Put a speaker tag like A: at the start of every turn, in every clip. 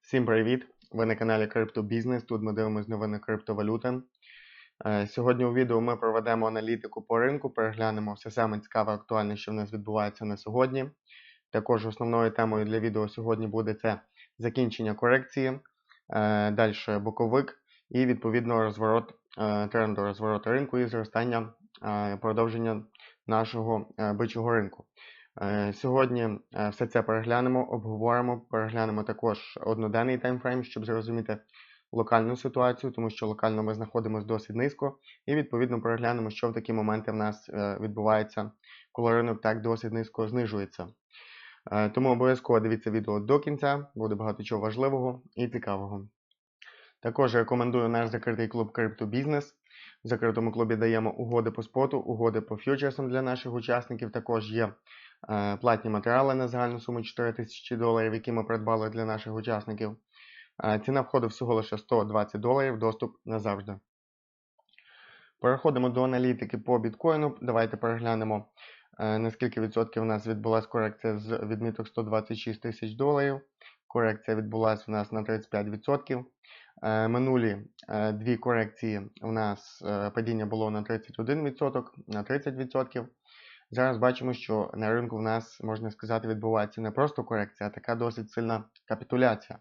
A: Всім привіт! Ви на каналі Криптобізнес. Тут ми дивимося новини криптовалюти. Е, Сьогодні у відео ми проведемо аналітику по ринку, переглянемо все саме цікаве актуальне, що в нас відбувається на сьогодні. Також основною темою для відео сьогодні буде це закінчення корекції, далі боковик і відповідно розворот е, тренду розвороту ринку і зростання е, продовження нашого е, бичого ринку. Е, Сьогодні е, все це переглянемо, обговоримо, переглянемо також одноденний таймфрейм, щоб зрозуміти локальну ситуацію, тому що локально ми знаходимося досить низько, і відповідно переглянемо, що в такі моменти в нас е, відбувається, коли ринок так досить низько знижується. Тому обов'язково дивіться відео до кінця, буде багато чого важливого і цікавого. Також рекомендую наш закритий клуб Криптобізнес. В закритому клубі даємо угоди по споту, угоди по фьючерсам для наших учасників. Також є е, платні матеріали на загальну суму 4 тисячі доларів, які ми придбали для наших учасників. Е, ціна входу всього лише 120 доларів, доступ назавжди. Переходимо до аналітики по біткоїну. Давайте переглянемо, е, на скільки відсотків у нас відбулася корекція з відміток 126 тисяч доларів. Корекція відбулася у нас на 35%. Е, Минулі е, дві корекції у нас е, падіння було на 31%, на 30%. Зараз бачимо, що на ринку в нас, можна сказати, відбувається не просто корекція, а така досить сильна капітуляція.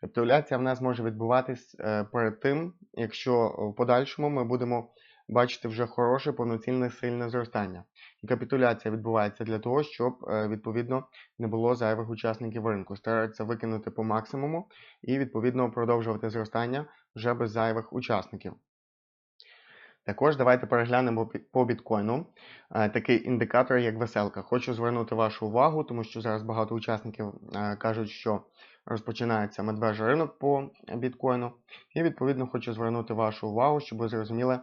A: Капітуляція в нас може відбуватись перед тим, якщо в подальшому ми будемо бачити вже хороше, повноцінне сильне зростання. І капітуляція відбувається для того, щоб е, відповідно не було зайвих учасників ринку. Стараються викинути по максимуму і відповідно продовжувати зростання вже без зайвих учасників. Також давайте переглянемо по біткоїну е, такий індикатор, як веселка. Хочу звернути вашу увагу, тому що зараз багато учасників е, кажуть, що розпочинається медвежий ринок по біткоїну. І відповідно хочу звернути вашу увагу, щоб ви зрозуміли,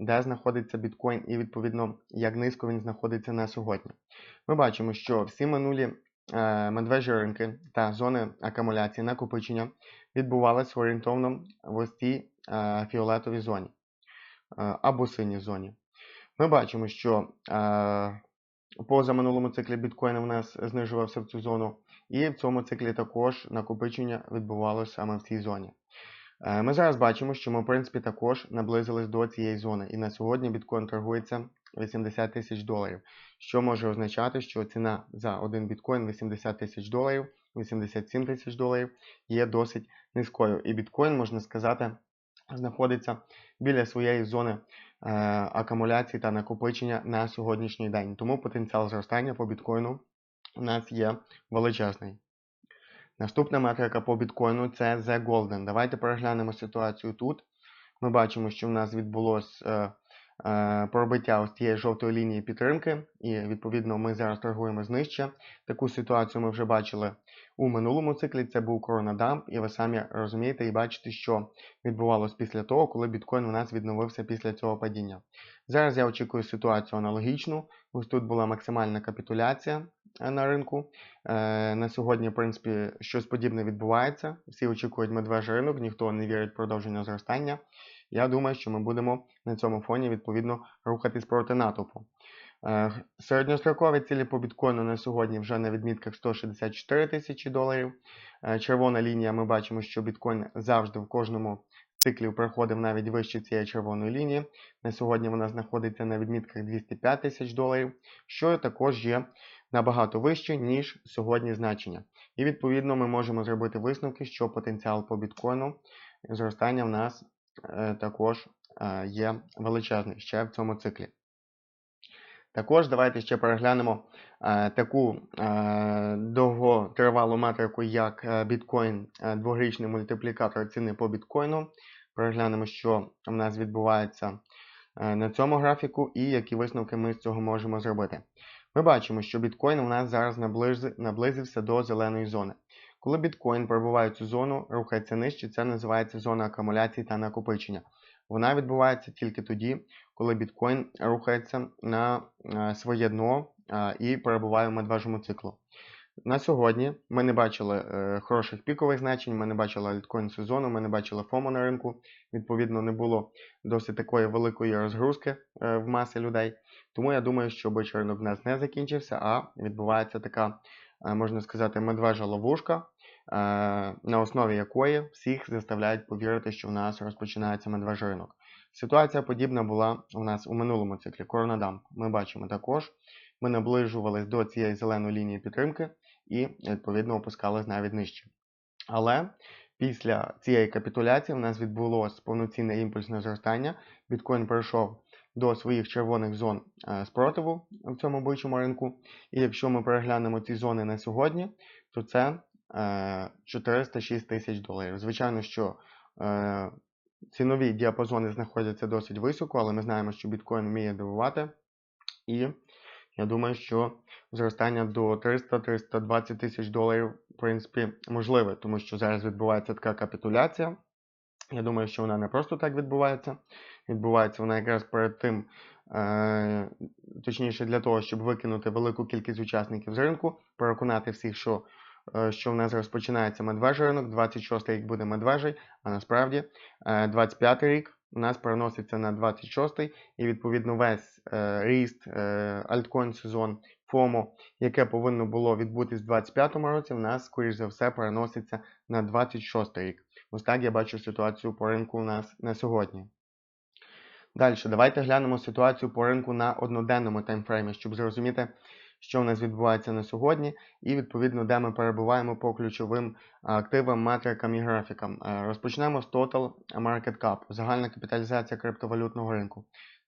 A: де знаходиться біткоін і відповідно як низько він знаходиться на сьогодні. Ми бачимо, що всі минулі е, медвежі ринки та зони акумуляції накопичення відбувалися орієнтовно в ось цій е, фіолетовій зоні е, або синій зоні. Ми бачимо, що е, поза минулому циклі біткоін у нас знижувався в цю зону, і в цьому циклі також накопичення відбувалося саме в цій зоні. Е, Ми зараз бачимо, що ми, в принципі, також наблизились до цієї зони, і на сьогодні біткоін торгується 80 тисяч доларів, що може означати, що ціна за один біткоін 80 тисяч доларів, 87 тисяч доларів є досить низькою. І біткоін, можна сказати, знаходиться біля своєї зони е, акумуляції та накопичення на сьогоднішній день. Тому потенціал зростання по біткоїну у нас є величезний. Наступна метрика по біткоїну це The Golden. Давайте переглянемо ситуацію тут. Ми бачимо, що в нас відбулось е, е, пробиття ось цієї жовтої лінії підтримки, і відповідно ми зараз торгуємо знижче. Таку ситуацію ми вже бачили у минулому циклі. Це був коронадамп, і ви самі розумієте і бачите, що відбувалось після того, коли біткоін у нас відновився після цього падіння. Зараз я очікую ситуацію аналогічну. Ось тут була максимальна капітуляція на ринку. Е, на сьогодні, в принципі, щось подібне відбувається. Всі очікують медвежий ринок, ніхто не вірить в продовження зростання. Я думаю, що ми будемо на цьому фоні відповідно рухатись проти натовпу. Е, Середньострокові цілі по біткоїну на сьогодні вже на відмітках 164 тисячі доларів. Е, Червона лінія, ми бачимо, що біткоін завжди в кожному циклі проходив навіть вище цієї червоної лінії. На сьогодні вона знаходиться на відмітках 205 тисяч доларів, що також є набагато вище, ніж сьогодні значення. І відповідно ми можемо зробити висновки, що потенціал по біткоїну зростання в нас е, також е, є величезний ще в цьому циклі. Також давайте ще переглянемо е, таку е, довготривалу метрику, як е, біткоін, е, дворічний мультиплікатор ціни по біткоїну. Переглянемо, що в нас відбувається е, на цьому графіку і які висновки ми з цього можемо зробити. Ми бачимо, що біткоін у нас зараз наблизився до зеленої зони. Коли біткоін пробуває цю зону, рухається нижче, це називається зона акумуляції та накопичення. Вона відбувається тільки тоді, коли біткоін рухається на е, своє дно е, і перебуває в медвежому циклу. На сьогодні ми не бачили е, хороших пікових значень, ми не бачили альткоін сезону, ми не бачили ФОМО на ринку. Відповідно, не було досить такої великої розгрузки е, в маси людей. Тому я думаю, що бичий ринок в нас не закінчився, а відбувається така, е, можна сказати, медвежа ловушка, на основі якої всіх заставляють повірити, що в нас розпочинається медвежий ринок. Ситуація подібна була у нас у минулому циклі Коронадам. Ми бачимо також, ми наближувались до цієї зеленої лінії підтримки і, відповідно, опускались навіть нижче. Але після цієї капітуляції у нас відбулося повноцінне імпульсне зростання. Біткоін перейшов до своїх червоних зон е, спротиву в цьому бичому ринку. І якщо ми переглянемо ці зони на сьогодні, то це 406 е, тисяч доларів. Звичайно, що е, цінові діапазони знаходяться досить високо, але ми знаємо, що біткоін вміє дивувати. І я думаю, що зростання до 300-320 тисяч доларів, в принципі, можливе, тому що зараз відбувається така капітуляція. Я думаю, що вона не просто так відбувається. Відбувається вона якраз перед тим, е, точніше, для того, щоб викинути велику кількість учасників з ринку, переконати всіх, що е, що в нас розпочинається медвежий ринок, 26 рік буде медвежий, а насправді е, 25 рік у нас переноситься на 26-й, і відповідно весь е, ріст е, альткоін сезон FOMO, яке повинно було відбутись в 25-му році, в нас, скоріш за все, переноситься на 26 й рік. Ось так я бачу ситуацію по ринку у нас на сьогодні. Далі, давайте глянемо ситуацію по ринку на одноденному таймфреймі, щоб зрозуміти, що в нас відбувається на сьогодні, і відповідно, де ми перебуваємо по ключовим активам, метрикам і графікам. Е, розпочнемо з Total Market Cap, загальна капіталізація криптовалютного ринку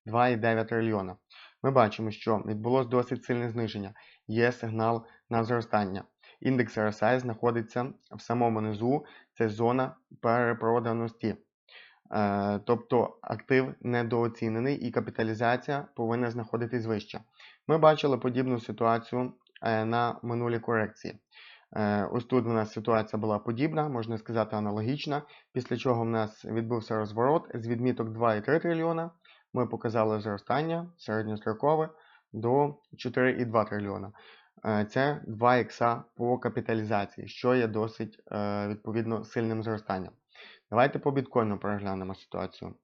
A: 2,9 трильйона. Ми бачимо, що відбулося досить сильне зниження, є сигнал на зростання. Індекс RSI знаходиться в самому низу, це зона перепроданості. Е, тобто актив недооцінений і капіталізація повинна знаходитись вище. Ми бачили подібну ситуацію е, на минулій корекції. Е, ось тут у нас ситуація була подібна, можна сказати, аналогічна, після чого в нас відбувся розворот з відміток 2,3 трильйона. Ми показали зростання середньострокове до 4,2 трильйона. Це 2 ікса по капіталізації, що є досить відповідно сильним зростанням. Давайте по біткоїну переглянемо ситуацію.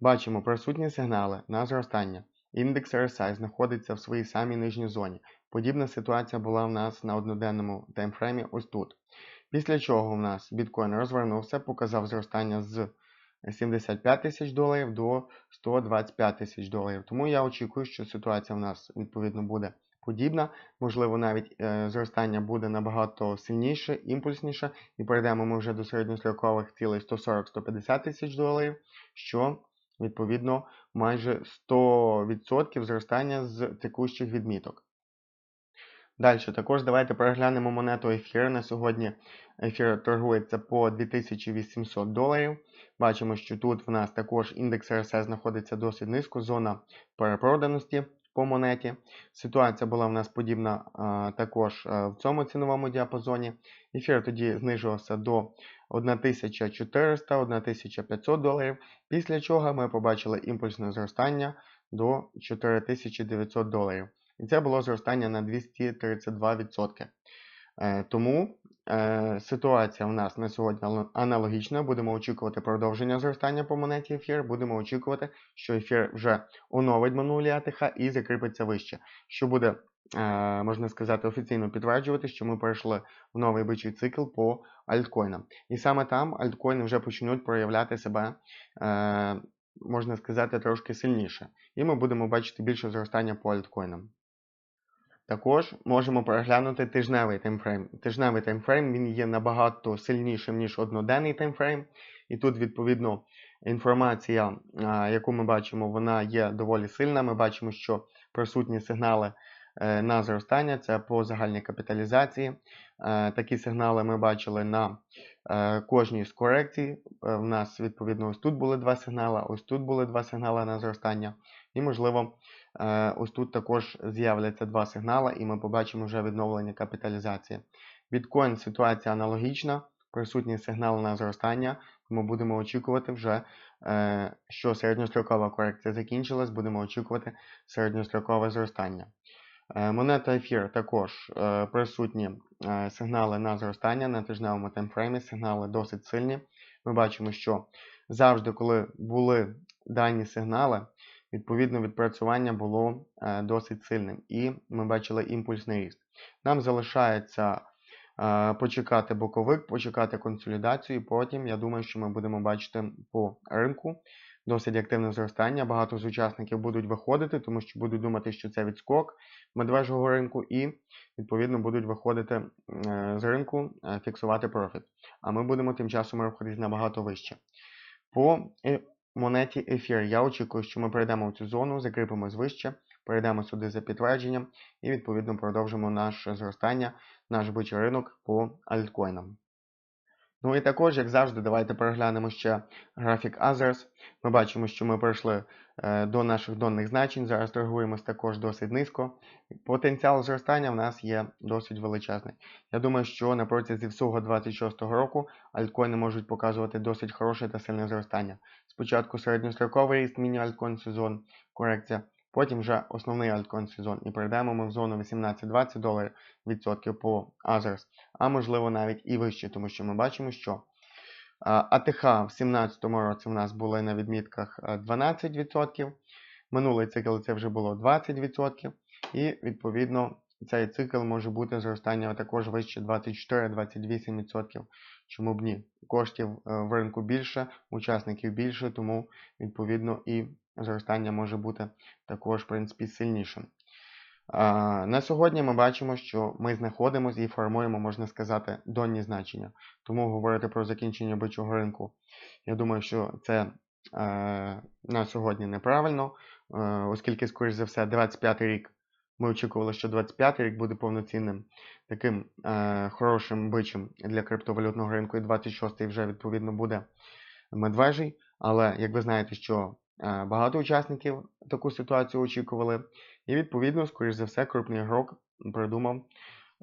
A: Бачимо присутні сигнали на зростання. Індекс RSI знаходиться в своїй самій нижній зоні. Подібна ситуація була в нас на одноденному таймфреймі ось тут. Після чого в нас біткоін розвернувся, показав зростання з 75 тисяч доларів до 125 тисяч доларів. Тому я очікую, що ситуація в нас відповідно буде подібна. Можливо, навіть е, зростання буде набагато сильніше, імпульсніше, і перейдемо ми вже до середньострокових цілей 140-150 тисяч доларів, що відповідно майже 100% зростання з текущих відміток. Далі, також давайте переглянемо монету ефір. На сьогодні ефір торгується по 2800 доларів. Бачимо, що тут в нас також індекс RSI знаходиться досить низько, зона перепроданості по монеті. Ситуація була в нас подібна а, також а, в цьому ціновому діапазоні. Ефір тоді знижувався до 1400-1500 доларів, після чого ми побачили імпульсне зростання до 4900 доларів. І це було зростання на 232%. Е, тому е, ситуація в нас на сьогодні аналогічна. Будемо очікувати продовження зростання по монеті ефір. Будемо очікувати, що ефір вже оновить минулі АТХ і закріпиться вище. Що буде, можна сказати, офіційно підтверджувати, що ми перейшли в новий бичий цикл по альткоїнам. І саме там альткоїни вже почнуть проявляти себе. Можна сказати, трошки сильніше. І ми будемо бачити більше зростання по альткоїнам. Також можемо переглянути тижневий таймфрейм. Тижневий таймфрейм він є набагато сильнішим, ніж одноденний таймфрейм. І тут, відповідно, інформація, яку ми бачимо, вона є доволі сильна. Ми бачимо, що присутні сигнали е, на зростання це по загальній капіталізації. Е, такі сигнали ми бачили на е, кожній з корекцій. У нас, відповідно, ось тут були два сигнали, ось тут були два сигнали на зростання. І, можливо, Е, ось тут також з'являться два сигнали, і ми побачимо вже відновлення капіталізації. Біткоін ситуація аналогічна, присутні сигнали на зростання, тому будемо очікувати вже, е, що середньострокова корекція закінчилась, будемо очікувати середньострокове зростання. Е, монета ефір також присутні сигнали на зростання на тижневому таймфреймі, сигнали досить сильні. Ми бачимо, що завжди, коли були дані сигнали, відповідно відпрацювання було е, досить сильним, і ми бачили імпульсний ріст. Нам залишається е, почекати боковик, почекати консолідацію. і Потім, я думаю, що ми будемо бачити по ринку досить активне зростання. Багато з учасників будуть виходити, тому що будуть думати, що це відскок медвежого ринку, і, відповідно, будуть виходити е, з ринку, е, фіксувати профіт. А ми будемо тим часом рухатись набагато вище. По е, монеті ефір я очікую, що ми перейдемо в цю зону, закріпимось вище, перейдемо сюди за підтвердженням і, відповідно, продовжимо наше зростання, наш бичий ринок по альткоїнам. Ну і також, як завжди, давайте переглянемо ще графік Others. Ми бачимо, що ми прийшли е, до наших донних значень. Зараз торгуємось також досить низько. Потенціал зростання в нас є досить величезний. Я думаю, що на протязі всього 26-го року альткоїни можуть показувати досить хороше та сильне зростання. Спочатку середньостроковий ріст міні-альткоін сезон, корекція. Потім вже основний альткоін сезон. І перейдемо ми в зону 18-20 доларів відсотків по Others, а можливо навіть і вище, тому що ми бачимо, що АТХ в 2017 році в нас були на відмітках 12%. Минулий цикл це вже було 20%. І відповідно цей цикл може бути зростання також вище 24-28%. Чому б ні? Коштів е, в ринку більше, учасників більше, тому відповідно і зростання може бути також, в принципі, сильнішим. На сьогодні ми бачимо, що ми знаходимося і формуємо, можна сказати, донні значення. Тому говорити про закінчення бичого ринку, я думаю, що це е, на сьогодні неправильно, е, оскільки, скоріш за все, 25 рік ми очікували, що 25 й рік буде повноцінним таким е, хорошим бичим для криптовалютного ринку, і 26-й вже відповідно буде медвежий. Але як ви знаєте, що багато учасників таку ситуацію очікували. І, відповідно, скоріш за все, крупний ігрок придумав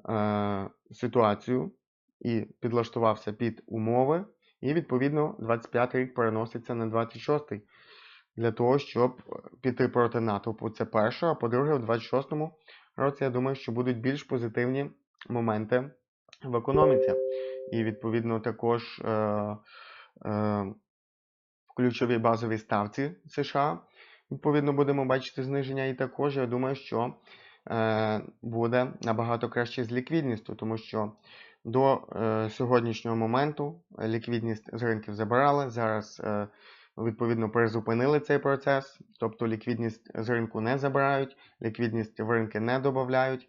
A: е, ситуацію і підлаштувався під умови. І, відповідно, 25 рік переноситься на 26 й для того, щоб піти проти натовпу. Це перше. А по-друге, у 26-му році, я думаю, що будуть більш позитивні моменти в економіці. І, відповідно, також. Е, е, ключовій базовій ставці США. Відповідно, будемо бачити зниження. І також я думаю, що е, буде набагато краще з ліквідністю, тому що до е, сьогоднішнього моменту ліквідність з ринків забирали. Зараз, е, відповідно, призупинили цей процес, тобто ліквідність з ринку не забирають, ліквідність в ринки не додають.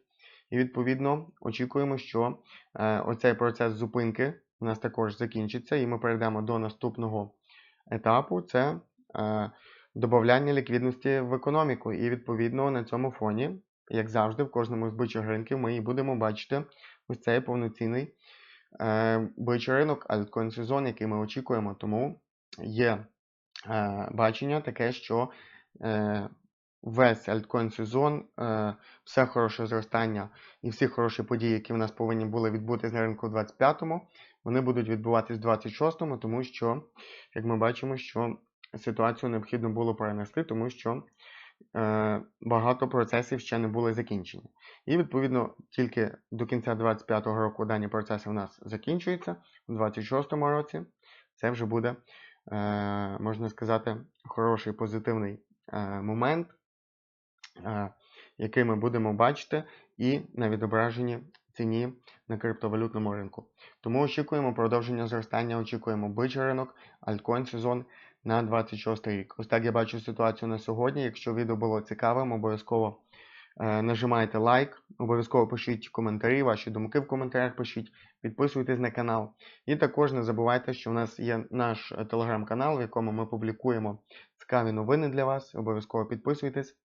A: І, відповідно, очікуємо, що е, оцей процес зупинки у нас також закінчиться, і ми перейдемо до наступного етапу це е, додавання ліквідності в економіку. І, відповідно, на цьому фоні, як завжди, в кожному з бичих ринків ми і будемо бачити ось цей повноцінний е, бичий ринок, альткоін сезон, який ми очікуємо. Тому є е, бачення таке, що е, весь альткоін сезон, е, все хороше зростання і всі хороші події, які в нас повинні були відбутися на ринку в 25-му, вони будуть відбуватись в 26-му, тому що, як ми бачимо, що ситуацію необхідно було перенести, тому що е, багато процесів ще не були закінчені. І, відповідно, тільки до кінця 25-го року дані процеси у нас закінчуються, у 26-му році це вже буде, е, можна сказати, хороший позитивний е, момент. Е, який ми будемо бачити і на відображенні ціні на криптовалютному ринку. Тому очікуємо продовження зростання, очікуємо бичий ринок, альткоін сезон на 26 рік. Ось так я бачу ситуацію на сьогодні. Якщо відео було цікавим, обов'язково е, нажимайте лайк, обов'язково пишіть коментарі, ваші думки в коментарях пишіть, підписуйтесь на канал. І також не забувайте, що в нас є наш е, телеграм-канал, в якому ми публікуємо цікаві новини для вас. Обов'язково підписуйтесь.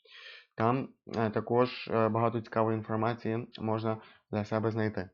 A: Там е, також е, багато цікавої інформації можна для себе знайти.